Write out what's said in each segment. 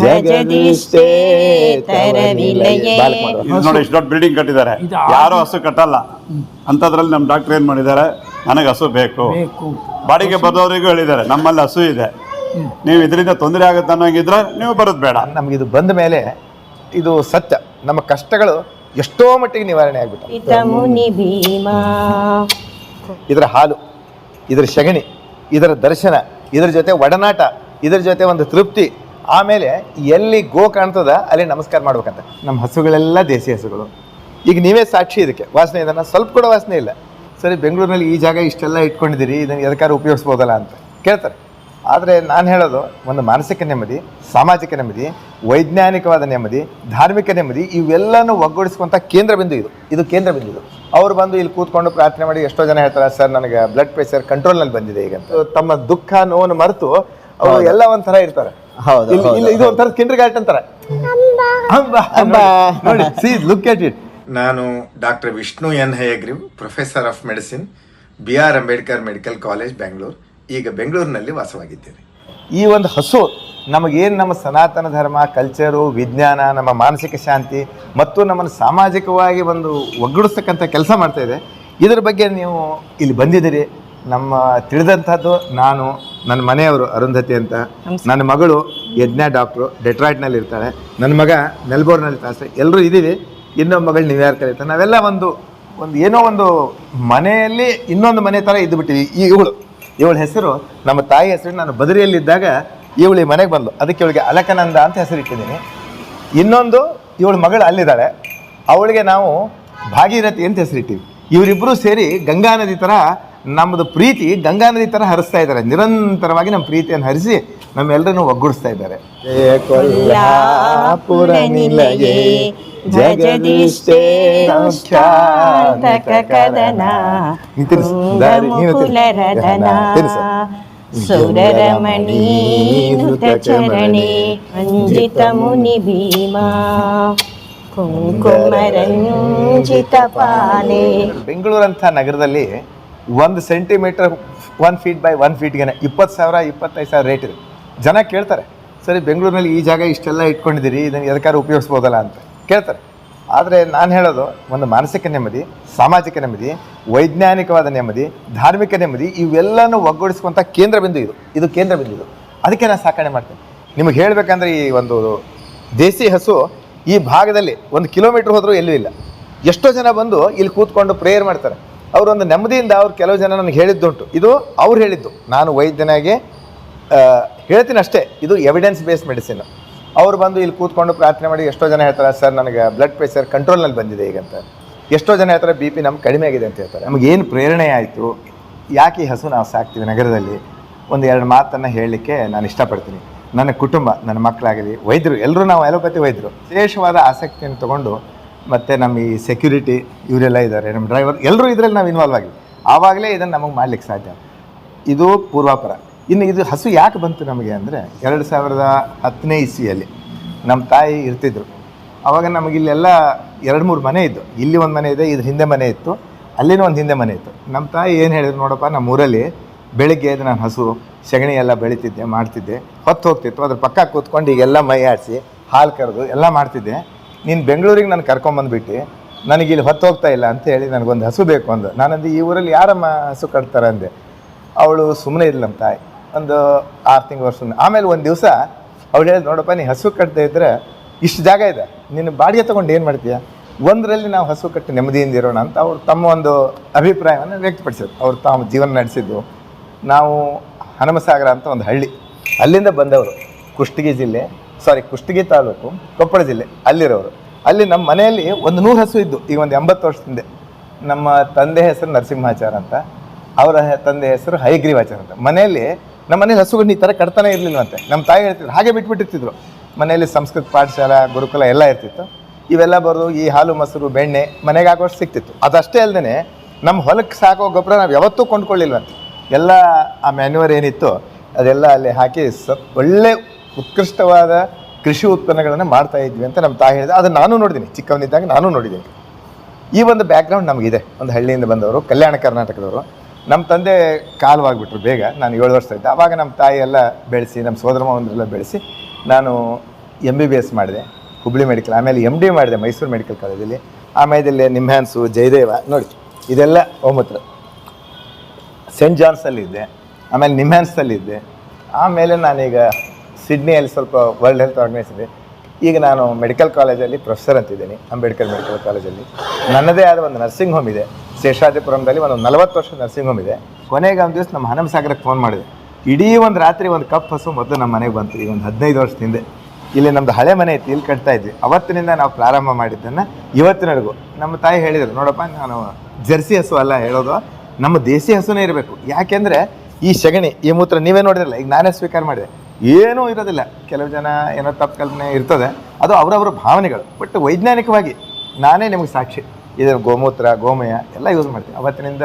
ಜಗದಿಷ್ಟೇ ನೋಡಿ ಎಷ್ಟು ದೊಡ್ಡ ಬಿಲ್ಡಿಂಗ್ ಕಟ್ಟಿದ್ದಾರೆ. ಯಾರು ಹಸು ಕಟ್ಟಲ್ಲ. ಅಂಥದ್ರಲ್ಲಿ ನಮ್ಮ ಡಾಕ್ಟರ್ ಏನು ಮಾಡಿದ್ದಾರೆ? ನನಗೆ ಹಸು ಬೇಕು. ಬಾಡಿಗೆ ಬರೋರಿಗೂ ಹೇಳಿದ್ದಾರೆ ನಮ್ಮಲ್ಲಿ ಹಸು ಇದೆ. ನೀವು ಇದರಿಂದ ತೊಂದರೆ ಆಗುತ್ತೆ ಅನ್ನೋಂಗಿದ್ರೆ ನೀವು ಬರೋದು ಬೇಡ. ಇದು ಬಂದ ಮೇಲೆ ಇದು ಸತ್ಯ. ನಮ್ಮ ಕಷ್ಟಗಳು ಎಷ್ಟೋ ಮಟ್ಟಿಗೆ ನಿವಾರಣೆ ಆಗ್ಬಿಟ್ಟು ಇದರ ಹಾಲು ಇದರ ಸಗಣಿ ಇದರ ದರ್ಶನ ಇದರ ಜೊತೆ ಒಡನಾಟ ಇದರ ಜೊತೆ ಒಂದು ತೃಪ್ತಿ ಆಮೇಲೆ ಎಲ್ಲಿ ಗೋ ಕಾಣ್ತದ ಅಲ್ಲಿ ನಮಸ್ಕಾರ ಮಾಡ್ಬೇಕಂತ. ನಮ್ಮ ಹಸುಗಳೆಲ್ಲ ದೇಸಿ ಹಸುಗಳು. ಈಗ ನೀವೇ ಸಾಕ್ಷಿ ಇದಕ್ಕೆ. ವಾಸನೆ ಇದನ್ನು ಸ್ವಲ್ಪ ಕೂಡ ವಾಸನೆ ಇಲ್ಲ. ಸರಿ ಬೆಂಗಳೂರಿನಲ್ಲಿ ಈ ಜಾಗ ಇಷ್ಟೆಲ್ಲ ಇಟ್ಕೊಂಡಿದ್ದೀರಿ ಇದನ್ನು ಎದಕ್ಕಾದ್ರೂ ಉಪಯೋಗಿಸ್ಬೋದಲ್ಲ ಅಂತ ಕೇಳ್ತಾರೆ. ಆದರೆ ನಾನು ಹೇಳೋದು ಒಂದು ಮಾನಸಿಕ ನೆಮ್ಮದಿ ಸಾಮಾಜಿಕ ನೆಮ್ಮದಿ ವೈಜ್ಞಾನಿಕವಾದ ನೆಮ್ಮದಿ ಧಾರ್ಮಿಕ ನೆಮ್ಮದಿ ಇವೆಲ್ಲನೂ ಒಗ್ಗೂಡಿಸುವಂಥ ಕೇಂದ್ರ ಬಿಂದು ಇದು. ಇದು ಕೇಂದ್ರ ಬಿಂದು ಇದು. ಅವ್ರು ಬಂದು ಇಲ್ಲಿ ಕೂತ್ಕೊಂಡು ಪ್ರಾರ್ಥನೆ ಮಾಡಿ ಎಷ್ಟೋ ಜನ ಹೇಳ್ತಾರೆ ಸರ್ ನನಗೆ ಬ್ಲಡ್ ಪ್ರೆಷರ್ ಕಂಟ್ರೋಲ್ನಲ್ಲಿ ಬಂದಿದೆ ಈಗ ತಮ್ಮ ದುಃಖ ನೋವನ್ನು ಮರೆತು ಅವರು ಎಲ್ಲ ಒಂಥರ ಇರ್ತಾರೆ. ಹೌದು, ಇಲ್ಲಿ- ಇದು ಒಂಥರ ಕಿಂಡರ್ ಅಂಬಾ. ಅಂಬಾ ನೋಡಿ ಸಿ ಲುಕ್ ಎಟ್ ಇಟ್ ನಾನು doctor Vishnu N Hayagriv professor of medicine B R Ambedkar medical college Bengaluru ಈಗ ಬೆಂಗಳೂರಿನಲ್ಲಿ ವಾಸವಾಗಿದ್ದೇನೆ. ಈ ಒಂದು ಹಸು ನಮಗೇನು ನಮ್ಮ ಸನಾತನ ಧರ್ಮ ಕಲ್ಚರು ವಿಜ್ಞಾನ ನಮ್ಮ ಮಾನಸಿಕ ಶಾಂತಿ ಮತ್ತು ನಮ್ಮನ್ನು ಸಾಮಾಜಿಕವಾಗಿ ಒಂದು ಒಗ್ಗೂಡಿಸ್ತಕ್ಕಂಥ ಕೆಲಸ ಮಾಡ್ತಾ ಇದೆ. ಇದ್ರ ಬಗ್ಗೆ ನೀವು ಇಲ್ಲಿ ಬಂದಿದ್ದೀರಿ. ನಮ್ಮ ತಿಳಿದಂಥದ್ದು ನಾನು ನನ್ನ ಮನೆಯವರು ಅರುಂಧತಿ ಅಂತ. ನನ್ನ ಮಗಳು ಯಜ್ಞ ಡಾಕ್ಟ್ರು, ಡೆಟ್ರಾಯ್ಟ್ನಲ್ಲಿ ಇರ್ತಾಳೆ ನನ್ನ ಮಗ ಮೆಲ್ಬೋರ್ನಲ್ಲಿ ಇರ್ತಾನೆ ಎಲ್ಲರೂ ಇದ್ದೀವಿ. ಇನ್ನೊಂದು ಮಗಳು ನ್ಯೂಯಾರ್ಕಲ್ಲಿ ಇರ್ತಾನೆ. ನಾವೆಲ್ಲ ಒಂದು ಒಂದು ಏನೋ ಒಂದು ಮನೆಯಲ್ಲಿ ಇನ್ನೊಂದು ಮನೆ ಥರ ಇದ್ದುಬಿಟ್ಟಿವಿ ಈ ಇವಳು, ಇವಳ ಹೆಸರು, ನಮ್ಮ ತಾಯಿ ಹೆಸರು, ನಾನು ಬದರಿಯಲ್ಲಿದ್ದಾಗ ಇವಳು ಈ ಮನೆಗೆ ಬಂದು ಅದಕ್ಕೆ ಇವಳಿಗೆ ಅಲಕನಂದ ಅಂತ ಹೆಸರಿಟ್ಟಿದ್ದೀನಿ ಇನ್ನೊಂದು, ಇವಳ ಮಗಳು ಅಲ್ಲಿದ್ದಾಳೆ. ಅವಳಿಗೆ ನಾವು ಭಾಗೀರಥಿ ಅಂತ ಹೆಸರಿಟ್ಟಿವಿ ಇವರಿಬ್ಬರು ಸೇರಿ ಗಂಗಾ ನದಿ ಥರ ನಮ್ಮದು ಪ್ರೀತಿ ಗಂಗಾ ನದಿ ಥರ ಹರಿಸ್ತಾ ಇದ್ದಾರೆ. ನಿರಂತರವಾಗಿ ನಮ್ಮ ಪ್ರೀತಿಯನ್ನು ಹರಿಸಿ ನಮ್ಮೆಲ್ಲರನ್ನು ಒಗ್ಗೂಡಿಸ್ತಾ ಇದ್ದಾರೆ ಜಯ ಕೊಲ್ಲಾಪುರ ನಿಲಯೇ ಸಾರ್ಥಕ ಕದನ ನೀನ್ ತಿರ್ಸು. ದಾರಿ ನೀನು ತಿರ್ಸು. ಕುಲರದನ ತಿರ್ಸು. ಸುರರಮಣಿ ನುತ ಚರಣಿ ಅಂಜಿತ ಮುನಿ ಭೀಮಾ ಕುಂಕುಮರಂಜಿತ ಪಾಲೆ ಬೆಂಗಳೂರಂಥ ನಗರದಲ್ಲಿ ಒಂದು centimetre one feet by one ಫೀಟ್ಗೆ ಇಪ್ಪತ್ತು ಸಾವಿರ ಇಪ್ಪತ್ತೈದು ಸಾವಿರ ರೇಟ್ ಇದೆ ಜನ ಕೇಳ್ತಾರೆ, ಸರಿ, ಬೆಂಗಳೂರಿನಲ್ಲಿ ಈ ಜಾಗ ಇಷ್ಟೆಲ್ಲ ಇಟ್ಕೊಂಡಿದ್ದೀರಿ, ಇದನ್ನು ಎದಕ್ಕಾರು ಉಪಯೋಗಿಸ್ಬೋದಲ್ಲ ಅಂತ. ಕೇಳ್ತಾರೆ. ಆದರೆ ನಾನು ಹೇಳೋದು, ಒಂದು ಮಾನಸಿಕ ನೆಮ್ಮದಿ, ಸಾಮಾಜಿಕ ನೆಮ್ಮದಿ, ವೈಜ್ಞಾನಿಕವಾದ ನೆಮ್ಮದಿ, ಧಾರ್ಮಿಕ ನೆಮ್ಮದಿ, ಇವೆಲ್ಲನೂ ಒಗ್ಗೂಡಿಸುವಂಥ ಕೇಂದ್ರ ಬಿಂದು ಇದು. ಇದು ಕೇಂದ್ರ ಬಿಂದು ಇದು. ಅದಕ್ಕೆ ನಾನು ಸಾಕಣೆ ಮಾಡ್ತೀನಿ. ನಿಮಗೆ ಹೇಳಬೇಕಂದ್ರೆ ಈ ಒಂದು ದೇಸಿ ಹಸು ಈ ಭಾಗದಲ್ಲಿ ಒಂದು ಕಿಲೋಮೀಟ್ರ್ ಹೋದರೂ ಎಲ್ಲೂ ಇಲ್ಲ. ಎಷ್ಟೋ ಜನ ಬಂದು ಇಲ್ಲಿ ಕೂತ್ಕೊಂಡು ಪ್ರೇಯರ್ ಮಾಡ್ತಾರೆ. ಅವರೊಂದು ನೆಮ್ಮದಿಯಿಂದ ಅವ್ರು ಕೆಲವು ಜನ ನನಗೆ ಹೇಳಿದ್ದುಂಟು. ಇದು ಅವ್ರು ಹೇಳಿದ್ದು. ನಾನು ವೈದ್ಯನಾಗೆ ಹೇಳ್ತೀನಿ ಅಷ್ಟೇ, ಇದು ಎವಿಡೆನ್ಸ್ ಬೇಸ್ಡ್ ಮೆಡಿಸಿನ್ ಅವ್ರು ಬಂದು ಇಲ್ಲಿ ಕೂತ್ಕೊಂಡು ಪ್ರಾರ್ಥನೆ ಮಾಡಿ, ಎಷ್ಟೋ ಜನ ಹೇಳ್ತಾರೆ, ಸರ್, ನನಗೆ ಬ್ಲಡ್ ಪ್ರೆಷರ್ ಕಂಟ್ರೋಲ್ನಲ್ಲಿ ಬಂದಿದೆ ಈಗ ಅಂತ. ಎಷ್ಟೋ ಜನ ಹೇಳ್ತಾರೆ, ಬಿ ಪಿ ನಮ್ಗೆ ಕಡಿಮೆ ಆಗಿದೆ ಅಂತ ಹೇಳ್ತಾರೆ. ನಮಗೆ ಏನು ಪ್ರೇರಣೆ ಆಯಿತು, ಯಾಕೆ ಈ ಹಸು ನಾವು ಸಾಕ್ತೀವಿ ನಗರದಲ್ಲಿ? ಒಂದು ಎರಡು ಮಾತನ್ನು ಹೇಳಲಿಕ್ಕೆ ನಾನು ಇಷ್ಟಪಡ್ತೀನಿ. ನನ್ನ ಕುಟುಂಬ, ನನ್ನ ಮಕ್ಕಳಾಗಲಿ, ವೈದ್ಯರು, ಎಲ್ಲರೂ ನಾವು ಅಲೋಪತಿ ವೈದ್ಯರು. ವಿಶೇಷವಾದ ಆಸಕ್ತಿಯನ್ನು ತೊಗೊಂಡು, ಮತ್ತು ನಮ್ಮ ಈ ಸೆಕ್ಯೂರಿಟಿ ಇವರೆಲ್ಲ ಇದ್ದಾರೆ ನಮ್ಮ ಡ್ರೈವರ್ ಎಲ್ಲರೂ ಇದರಲ್ಲಿ ನಾವು ಇನ್ವಾಲ್ವ್ ಆಗಿದ್ದೀವಿ ಆವಾಗಲೇ ಇದನ್ನು ನಮಗೆ ಮಾಡಲಿಕ್ಕೆ ಸಾಧ್ಯ. ಇದು ಪೂರ್ವಾಪರ. ಇನ್ನು ಇದು ಹಸು ಯಾಕೆ ಬಂತು ನಮಗೆ ಅಂದರೆ ಎರಡು ಸಾವಿರದ ಹತ್ತನೇ ಇಸ್ವಿಯಲ್ಲಿ ನಮ್ಮ ತಾಯಿ ಇರ್ತಿದ್ರು. ಆವಾಗ ನಮಗಿಲ್ಲೆಲ್ಲ ಎರಡು ಮೂರು ಮನೆ ಇದ್ದು. ಇಲ್ಲಿ ಒಂದು ಮನೆ ಇದೆ ಇದ್ರ ಹಿಂದೆ ಮನೆ ಇತ್ತು, ಅಲ್ಲಿನೂ ಒಂದು ಹಿಂದೆ ಮನೆ ಇತ್ತು. ನಮ್ಮ ತಾಯಿ ಏನು ಹೇಳಿದ್ರು ನೋಡಪ್ಪ, ನಮ್ಮ ಊರಲ್ಲಿ ಬೆಳಿಗ್ಗೆ ಎದ್ದು ನಾನು ಹಸು ಸಗಣಿ ಎಲ್ಲ ಬೆಳಿತಿದ್ದೆ, ಮಾಡ್ತಿದ್ದೆ. ಹೊತ್ತು ಹೋಗ್ತಿತ್ತು, ಅದ್ರ ಪಕ್ಕ ಕೂತ್ಕೊಂಡು ಈಗೆಲ್ಲ ಮೈ ಆಡಿಸಿ, ಹಾಲು ಕರೆದು ಎಲ್ಲ ಮಾಡ್ತಿದ್ದೆ. ನೀನು ಬೆಂಗಳೂರಿಗೆ ನಾನು ಕರ್ಕೊಂಬಂದ್ಬಿಟ್ಟು ನನಗೆ ಇಲ್ಲಿ ಹೊತ್ತು ಹೋಗ್ತಾ ಇಲ್ಲ ಅಂತ ಹೇಳಿ ನನಗೊಂದು ಹಸು ಬೇಕು ಅಂದು. ನಾನಂದು ಈ ಊರಲ್ಲಿ ಯಾರಮ್ಮ ಹಸು ಕಟ್ತಾರೆ ಅಂದೆ. ಅವಳು ಸುಮ್ಮನೆ ಇಲ್ಲ ನಮ್ಮ ತಾಯಿ. ಒಂದು ಆರು ತಿಂಗಳು ವರ್ಷ ಆಮೇಲೆ ಒಂದು ದಿವಸ ಅವಳು ಹೇಳಿ ನೋಡಪ್ಪ, ನೀ ಹಸು ಕಟ್ಟದೇ ಇದ್ದರೆ ಇಷ್ಟು ಜಾಗ ಇದೆ. ನೀನು ಬಾಡಿಗೆ ತೊಗೊಂಡು ಏನು ಮಾಡ್ತೀಯ? ಒಂದರಲ್ಲಿ ನಾವು ಹಸು ಕಟ್ಟಿ ನೆಮ್ಮದಿಯಿಂದ ಇರೋಣ ಅಂತ ಅವ್ರು ತಮ್ಮ ಒಂದು ಅಭಿಪ್ರಾಯವನ್ನು ವ್ಯಕ್ತಪಡಿಸಿದ್ರು. ಅವ್ರು ತಾವು ಜೀವನ ನಡೆಸಿದ್ದು. ನಾವು ಹನುಮಸಾಗರ ಅಂತ ಒಂದು ಹಳ್ಳಿ. ಅಲ್ಲಿಂದ ಬಂದವರು, ಕುಷ್ಟಗಿ ಜಿಲ್ಲೆ ಸಾರಿ ಕುಷ್ಟಗಿ ತಾಲೂಕು, ಕೊಪ್ಪಳ ಜಿಲ್ಲೆ, ಅಲ್ಲಿರೋರು. ಅಲ್ಲಿ ನಮ್ಮ ಮನೆಯಲ್ಲಿ ಒಂದು ನೂರು ಹಸು ಇದ್ದು, ಈಗ ಒಂದು ಎಂಬತ್ತು ವರ್ಷದಿಂದ. ನಮ್ಮ ತಂದೆ ಹೆಸರು ನರಸಿಂಹಾಚಾರ ಅಂತ. ಅವರ ತಂದೆ ಹೆಸರು ಹೈಗ್ರೀವಾಚಾರ ಅಂತ. ಮನೆಯಲ್ಲಿ ನಮ್ಮ ಮನೇಲಿ ಹಸುಗಳನ್ನ ಈ ಥರ ಕಟ್ತಾನೆ ಇರಲಿಲ್ಲವಂತೆ ನಮ್ಮ ತಾಯಿ ಹೇಳ್ತಿದ್ರು, ಹಾಗೆ ಬಿಟ್ಬಿಟ್ಟಿರ್ತಿದ್ರು. ಮನೆಯಲ್ಲಿ ಸಂಸ್ಕೃತ ಪಾಠಶಾಲಾ, ಗುರುಕುಲ ಎಲ್ಲ ಇರ್ತಿತ್ತು. ಇವೆಲ್ಲ ಬರೋದು ಈ ಹಾಲು, ಮೊಸರು, ಬೆಣ್ಣೆ ಮನೆಗೆ ಹಾಕೋಷ್ಟು ಸಿಕ್ತಿತ್ತು. ಅದಷ್ಟೇ ಅಲ್ಲದೆ ನಮ್ಮ ಹೊಲಕ್ಕೆ ಸಾಕೋ ಗೊಬ್ಬರ ನಾವು ಯಾವತ್ತೂ ಕೊಂಡ್ಕೊಳ್ಳಿಲ್ವಂತೆ. ಎಲ್ಲ ಆ ಮ್ಯಾನ್ಯೂರ್ ಏನಿತ್ತು ಅದೆಲ್ಲ ಅಲ್ಲಿ ಹಾಕಿ ಸ ಒಳ್ಳೆ ಉತ್ಕೃಷ್ಟವಾದ ಕೃಷಿ ಉತ್ಪನ್ನಗಳನ್ನು ಮಾಡ್ತಾ ಇದ್ವಿ ಅಂತ ನಮ್ಮ ತಾಯಿ ಹೇಳಿದೆ ಅದನ್ನು ನಾನು ನೋಡಿದ್ದೀನಿ ಚಿಕ್ಕವನಿದ್ದಾಗ ನಾನು ನೋಡಿದ್ದೀನಿ ಈ ಒಂದು ಬ್ಯಾಕ್ಗ್ರೌಂಡ್ ನಮಗಿದೆ. ಒಂದು ಹಳ್ಳಿಯಿಂದ ಬಂದವರು, ಕಲ್ಯಾಣ ಕರ್ನಾಟಕದವರು. ನಮ್ಮ ತಂದೆ ಕಾಲವಾಗ್ಬಿಟ್ರು ಬೇಗ. ನಾನು ಏಳು ವರ್ಷ ಇದ್ದೆ. ಆವಾಗ ನಮ್ಮ ತಾಯಿ ಎಲ್ಲ ಬೆಳೆಸಿ ನಮ್ಮ ಸೋದರ ಮಾವಂದ್ರೆಲ್ಲ ಬೆಳೆಸಿ ನಾನು ಎಂ ಬಿ ಬಿ ಎಸ್ ಮಾಡಿದೆ. ಹುಬ್ಳಿ ಮೆಡಿಕಲ್ ಆಮೇಲೆ ಎಂ ಡಿ ಮಾಡಿದೆ ಮೈಸೂರು ಮೆಡಿಕಲ್ ಕಾಲೇಜಲ್ಲಿ ಆಮೇಲೆ ನಿಮ್ಹ್ಯಾನ್ಸು ಜಯದೇವ, ನೋಡಿ, ಇದೆಲ್ಲ ಒಮ್ಮತ್ರ ಸೆಂಟ್ ಜಾನ್ಸಲ್ಲಿದ್ದೆ ಆಮೇಲೆ ನಿಮ್ಹ್ಯಾನ್ಸಲ್ಲಿದ್ದೆ ಆಮೇಲೆ ನಾನೀಗ ಸಿಡ್ನಿಯಲ್ಲಿ ಸ್ವಲ್ಪ ವರ್ಲ್ಡ್ ಹೆಲ್ತ್ ಆರ್ಗನೈಸ್ ಇದೆ ಈಗ ನಾನು ಮೆಡಿಕಲ್ ಕಾಲೇಜಲ್ಲಿ ಪ್ರೊಫೆಸರ್ ಅಂತಿದ್ದೀನಿ ಅಂಬೇಡ್ಕರ್ ಮೆಡಿಕಲ್ ಕಾಲೇಜಲ್ಲಿ ನನ್ನದೇ ಆದ ಒಂದು ನರ್ಸಿಂಗ್ ಹೋಮ್ ಇದೆ. ಶೇಷಾದ್ರಿಪುರಂದಲ್ಲಿ ಒಂದು ನಲವತ್ತು ವರ್ಷ ನರ್ಸಿಂಗ್ ಹೋಮ್ ಇದೆ. ಕೊನೆಗೆ ಒಂದು ದಿವಸ ನಮ್ಮ ಹನುಮಸಾಗರಕ್ಕೆ ಫೋನ್ ಮಾಡಿದೆ. ಇಡೀ ಒಂದು ರಾತ್ರಿ ಒಂದು ಕಪ್ ಹಸು ಮೊದಲು ನಮ್ಮ ಮನೆಗೆ ಬಂತು, ಈ ಒಂದು ಹದಿನೈದು ವರ್ಷದ ಹಿಂದೆ. ಇಲ್ಲಿ ನಮ್ಮದು ಹಳೆ ಮನೆ ಐತಿ, ಇಲ್ಲಿ ಕಟ್ತಾ ಇದ್ವಿ. ಅವತ್ತಿನಿಂದ ನಾವು ಪ್ರಾರಂಭ ಮಾಡಿದ್ದನ್ನು ಇವತ್ತಿನವರೆಗೂ. ನಮ್ಮ ತಾಯಿ ಹೇಳಿದರು, ನೋಡಪ್ಪ, ನಾನು ಜರ್ಸಿ ಹಸು ಅಲ್ಲ ಹೇಳೋದು. ನಮ್ಮ ದೇಸಿ ಹಸುನೇ ಇರಬೇಕು. ಯಾಕೆಂದರೆ ಈ ಸಗಣಿ, ಈ ಮೂತ್ರ ನೀವೇ ನೋಡಿದ್ರಲ್ಲ, ಈಗ ನಾನೇ ಸ್ವೀಕಾರ ಮಾಡಿದೆ. ಏನೂ ಇರೋದಿಲ್ಲ. ಕೆಲವು ಜನ ಏನೋ ತಪ್ಪು ಕಲ್ಪನೆ ಇರ್ತದೆ. ಅದು ಅವರವರ ಭಾವನೆಗಳು. ಬಟ್ ವೈಜ್ಞಾನಿಕವಾಗಿ ನಾನೇ ನಿಮಗೆ ಸಾಕ್ಷಿ. ಇದರ ಗೋಮೂತ್ರ, ಗೋಮಯ ಎಲ್ಲ ಯೂಸ್ ಮಾಡ್ತೀವಿ. ಅವತ್ತಿನಿಂದ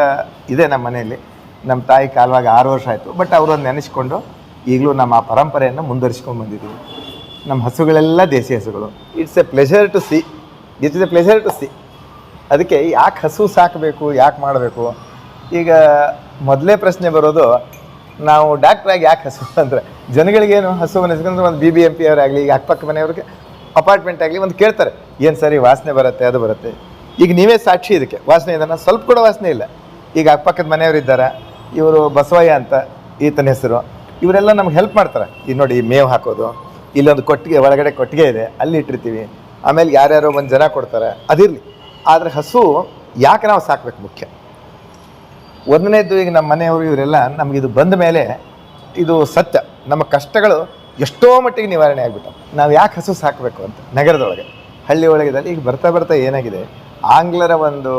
ಇದೆ ನಮ್ಮ ಮನೆಯಲ್ಲಿ. ನಮ್ಮ ತಾಯಿ ಕಾಲವಾಗಿ ಆರು ವರ್ಷ ಆಯಿತು. ಬಟ್ ಅವರನ್ನು ನೆನೆಸ್ಕೊಂಡು ಈಗಲೂ ನಮ್ಮ ಆ ಪರಂಪರೆಯನ್ನು ಮುಂದುವರಿಸ್ಕೊಂಡು ಬಂದಿದ್ದೀವಿ. ನಮ್ಮ ಹಸುಗಳೆಲ್ಲ ದೇಸಿ ಹಸುಗಳು. It's a pleasure to see it's a pleasure to see ಅದಕ್ಕೆ ಯಾಕೆ ಹಸು ಸಾಕಬೇಕು, ಯಾಕೆ ಮಾಡಬೇಕು? ಈಗ ಮೊದಲೇ ಪ್ರಶ್ನೆ ಬರೋದು, ನಾವು ಡಾಕ್ಟ್ರಾಗಿ ಯಾಕೆ ಹಸು ಅಂದರೆ ಜನಗಳಿಗೇನು ಹಸು ಅನಿಸ್ಕೊಂಡ್ರೆ ಒಂದು ಬಿ ಬಿ ಎಂ ಪಿ ಅವರಾಗಲಿ, ಈಗ ಅಕ್ಕಪಕ್ಕ ಮನೆಯವ್ರಿಗೆ ಅಪಾರ್ಟ್ಮೆಂಟ್ ಆಗಲಿ ಒಂದು ಕೇಳ್ತಾರೆ. ಏನು ಸರಿ ವಾಸನೆ ಬರುತ್ತೆ, ಅದು ಬರುತ್ತೆ? ಈಗ ನೀವೇ ಸಾಕ್ಷಿ ಇದಕ್ಕೆ. ವಾಸನೆ ಇದನ್ನು ಸ್ವಲ್ಪ ಕೂಡ ವಾಸನೆ ಇಲ್ಲ. ಈಗ ಅಕ್ಕಪಕ್ಕದ ಮನೆಯವರು ಇದ್ದಾರೆ. ಇವರು ಬಸವಯ್ಯ ಅಂತ ಈತನ ಹೆಸರು. ಇವರೆಲ್ಲ ನಮ್ಗೆ ಹೆಲ್ಪ್ ಮಾಡ್ತಾರೆ. ಈಗ ನೋಡಿ ಮೇವು ಹಾಕೋದು. ಇಲ್ಲೊಂದು ಕೊಟ್ಟಿಗೆ, ಒಳಗಡೆ ಕೊಟ್ಟಿಗೆ ಇದೆ. ಅಲ್ಲಿ ಇಟ್ಟಿರ್ತೀವಿ. ಆಮೇಲೆ ಯಾರ್ಯಾರೋ ಒಂದು ಜನ ಕೊಡ್ತಾರೆ. ಅದಿರಲಿ ಆದರೆ ಹಸು ಯಾಕೆ ನಾವು ಸಾಕಬೇಕು ಮುಖ್ಯ? ಒಂದನೇದು ಈಗ ನಮ್ಮ ಮನೆಯವರು ಇವರೆಲ್ಲ ನಮ್ಗೆ ಇದು ಬಂದ ಮೇಲೆ ಇದು ಸತ್ಯ. ನಮ್ಮ ಕಷ್ಟಗಳು ಎಷ್ಟೋ ಮಟ್ಟಿಗೆ ನಿವಾರಣೆ ಆಗ್ಬಿಟ್ಟು ನಾವು ಯಾಕೆ ಹಸು ಸಾಕಬೇಕು ಅಂತ? ನಗರದೊಳಗೆ. ಹಳ್ಳಿ ಒಳಗಿದಲ್ಲಿ ಈಗ ಬರ್ತಾ ಬರ್ತಾ ಏನಾಗಿದೆ? ಆಂಗ್ಲರ ಒಂದು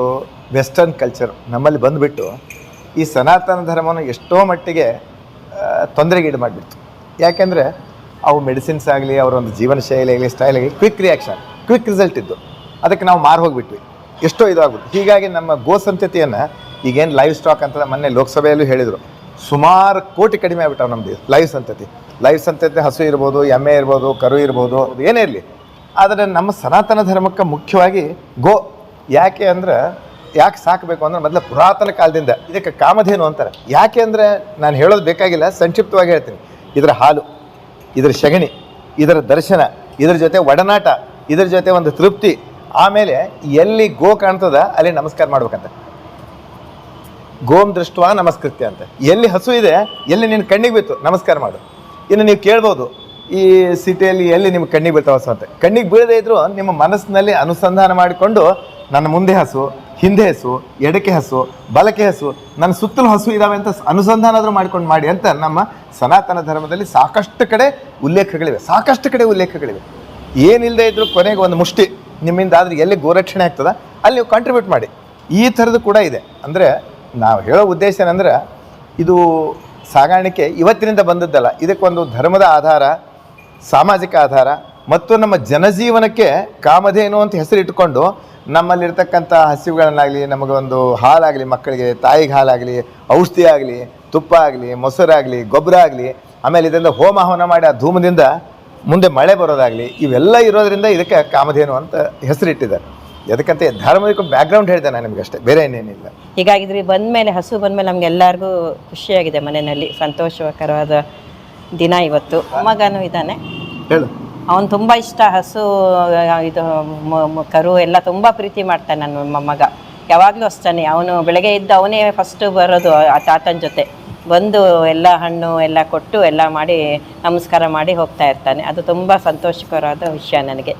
ವೆಸ್ಟರ್ನ್ ಕಲ್ಚರ್ ನಮ್ಮಲ್ಲಿ ಬಂದುಬಿಟ್ಟು ಈ ಸನಾತನ ಧರ್ಮವನ್ನು ಎಷ್ಟೋ ಮಟ್ಟಿಗೆ ತೊಂದರೆಗೀಡು ಮಾಡಿಬಿಡ್ತು. ಯಾಕೆಂದರೆ ಅವು ಮೆಡಿಸಿನ್ಸ್ ಆಗಲಿ ಅವರ ಒಂದು ಜೀವನ ಶೈಲಿ ಆಗಲಿ ಸ್ಟೈಲ್ ಆಗಲಿ ಕ್ವಿಕ್ ರಿಯಾಕ್ಷನ್ ಕ್ವಿಕ್ ರಿಸಲ್ಟ್ ಇದ್ದು. ಅದಕ್ಕೆ ನಾವು ಮಾರು ಹೋಗಿಬಿಟ್ವಿ. ಎಷ್ಟೋ ಇದಾಗ್ಬಿಟ್ಟು ಹೀಗಾಗಿ ನಮ್ಮ ಗೋ ಸಂತತಿಯನ್ನು ಈಗೇನು ಲೈವ್ ಸ್ಟಾಕ್ ಅಂತ ಮೊನ್ನೆ ಲೋಕಸಭೆಯಲ್ಲೂ ಹೇಳಿದರು. ಸುಮಾರು ಕೋಟಿ ಕಡಿಮೆ ಆಗ್ಬಿಟ್ಟವು ನಮ್ಮದು ಲೈವ್ ಸಂತತಿ. ಲೈವ್ ಸಂತತಿ ಹಸು ಇರ್ಬೋದು, ಎಮ್ಮೆ ಇರ್ಬೋದು, ಕರು ಇರ್ಬೋದು, ಅದು ಏನೇ ಇರಲಿ. ಆದರೆ ನಮ್ಮ ಸನಾತನ ಧರ್ಮಕ್ಕೆ ಮುಖ್ಯವಾಗಿ ಗೋ ಯಾಕೆ ಅಂದ್ರೆ, ಯಾಕೆ ಸಾಕಬೇಕು ಅಂದ್ರೆ ಮೊದಲ ಪುರಾತನ ಕಾಲದಿಂದ, ಇದಕ್ಕೆ ಕಾಮಧೇನು ಅಂತಾರೆ. ಯಾಕೆ ಅಂದ್ರೆ ನಾನು ಹೇಳೋದು ಬೇಕಾಗಿಲ್ಲ, ಸಂಕ್ಷಿಪ್ತವಾಗಿ ಹೇಳ್ತೀನಿ. ಇದರ ಹಾಲು, ಇದರ ಸಗಣಿ, ಇದರ ದರ್ಶನ, ಇದರ ಜೊತೆ ಒಡನಾಟ, ಇದರ ಜೊತೆ ಒಂದು ತೃಪ್ತಿ. ಆಮೇಲೆ ಎಲ್ಲಿ ಗೋ ಕಾಣ್ತದ, ಅಲ್ಲಿ ನಮಸ್ಕಾರ ಮಾಡ್ಬೇಕಂತ. ಗೋಮ್ ದೃಷ್ಟ ನಮಸ್ಕೃತ್ಯ ಅಂತ. ಎಲ್ಲಿ ಹಸು ಇದೆ, ಎಲ್ಲಿ ನಿನ್ನ ಕಣ್ಣಿಗೆ ಬಿತ್ತು, ನಮಸ್ಕಾರ ಮಾಡು. ಇನ್ನು ನೀವು ಕೇಳ್ಬೋದು ಈ ಸಿಟಿಯಲ್ಲಿ ಎಲ್ಲಿ ನಿಮ್ಗೆ ಕಣ್ಣಿಗೆ ಬೀಳ್ತಾವ ಅಂತ ಕಣ್ಣಿಗೆ ಬೀಳದೇ ಇದ್ರು ನಿಮ್ಮ ಮನಸ್ಸಿನಲ್ಲಿ ಅನುಸಂಧಾನ ಮಾಡಿಕೊಂಡು ನನ್ನ ಮುಂದೆ ಹಸು, ಹಿಂದೆ ಹಸು, ಎಡಕ್ಕೆ ಹಸು, ಬಲಕ್ಕೆ ಹಸು, ನನ್ನ ಸುತ್ತಲೂ ಹಸು ಇದಾವೆ ಅಂತ ಅನುಸಂಧಾನ ಆದರೂ ಮಾಡ್ಕೊಂಡು ಮಾಡಿ ಅಂತ ನಮ್ಮ ಸನಾತನ ಧರ್ಮದಲ್ಲಿ ಸಾಕಷ್ಟು ಕಡೆ ಉಲ್ಲೇಖಗಳಿವೆ. ಸಾಕಷ್ಟು ಕಡೆ ಉಲ್ಲೇಖಗಳಿವೆ. ಏನಿಲ್ಲದೆ ಇದ್ರೂ ಕೊನೆಗೆ ಒಂದು ಮುಷ್ಟಿ ನಿಮ್ಮಿಂದ ಆದರೆ ಎಲ್ಲಿ ಗೋರಕ್ಷಣೆ ಆಗ್ತದ, ಅಲ್ಲಿ ನೀವು ಕಾಂಟ್ರಿಬ್ಯೂಟ್ ಮಾಡಿ. ಈ ಥರದ್ದು ಕೂಡ ಇದೆ. ಅಂದರೆ ನಾವು ಹೇಳೋ ಉದ್ದೇಶ ಏನಂದ್ರೆ, ಇದು ಸಾಗಾಣಿಕೆ ಇವತ್ತಿನಿಂದ ಬಂದದ್ದಲ್ಲ. ಇದಕ್ಕೊಂದು ಧರ್ಮದ ಆಧಾರ ಸಾಮಾಜಿಕ ಆಧಾರ ಮತ್ತು ನಮ್ಮ ಜನಜೀವನಕ್ಕೆ ಕಾಮಧೇನು ಅಂತ ಹೆಸರಿಟ್ಟುಕೊಂಡು ನಮ್ಮಲ್ಲಿರ್ತಕ್ಕಂಥ ಹಸಿವುಗಳನ್ನಾಗಲಿ ನಮಗೊಂದು ಹಾಲಾಗಲಿ, ಮಕ್ಕಳಿಗೆ ತಾಯಿಗೆ ಹಾಲಾಗಲಿ ಔಷಧಿ ಆಗಲಿ ತುಪ್ಪ ಆಗಲಿ ಮೊಸರಾಗಲಿ ಗೊಬ್ಬರ ಆಗಲಿ ಆಮೇಲೆ ಇದರಿಂದ ಹೋಮ ಹವನ ಮಾಡಿ ಆ ಧೂಮದಿಂದ ಮುಂದೆ ಮಳೆ ಬರೋದಾಗಲಿ, ಇವೆಲ್ಲ ಇರೋದರಿಂದ ಇದಕ್ಕೆ ಕಾಮಧೇನು ಅಂತ ಹೆಸರಿಟ್ಟಿದ್ದಾರೆ. ಎದಕ್ಕಂತ ಧಾರ್ಮಿಕ ಬ್ಯಾಕ್ಗ್ರೌಂಡ್ ಹೇಳಿದೆ ನಾನು ನಿಮಗೆ ಅಷ್ಟೇ, ಬೇರೆ ಏನೇನಿಲ್ಲ. ಹೀಗಾಗಿದ್ರೆ ಬಂದಮೇಲೆ ಹಸು ಬಂದಮೇಲೆ ನಮ್ಗೆ ಎಲ್ಲರಿಗೂ ಖುಷಿಯಾಗಿದೆ ಮನೆಯಲ್ಲಿ, ಸಂತೋಷಕರವಾದ ದಿನ ಇವತ್ತು. ಮಗನೂ ಇದ್ದಾನೆ. ಹೇಳು. ಅವನು ತುಂಬ ಇಷ್ಟ ಹಸು ಇದು ಮ- ಮ- ಕರು ಎಲ್ಲ ತುಂಬ ಪ್ರೀತಿ ಮಾಡ್ತಾನೆ ನನ್ನ ಮಗ. ಯಾವಾಗಲೂ ಅಷ್ಟೇ ಅವನು ಬೆಳಗ್ಗೆ ಇದ್ದು ಅವನೇ ಫಸ್ಟು ಬರೋದು ಆ ತಾತನ ಜೊತೆ. ಬಂದು ಎಲ್ಲ ಹಣ್ಣು ಎಲ್ಲ ಕೊಟ್ಟು ಎಲ್ಲ ಮಾಡಿ ನಮಸ್ಕಾರ ಮಾಡಿ ಹೋಗ್ತಾ ಇರ್ತಾನೆ. ಅದು ತುಂಬ ಸಂತೋಷಕರವಾದ ವಿಷಯ ನನಗೆ.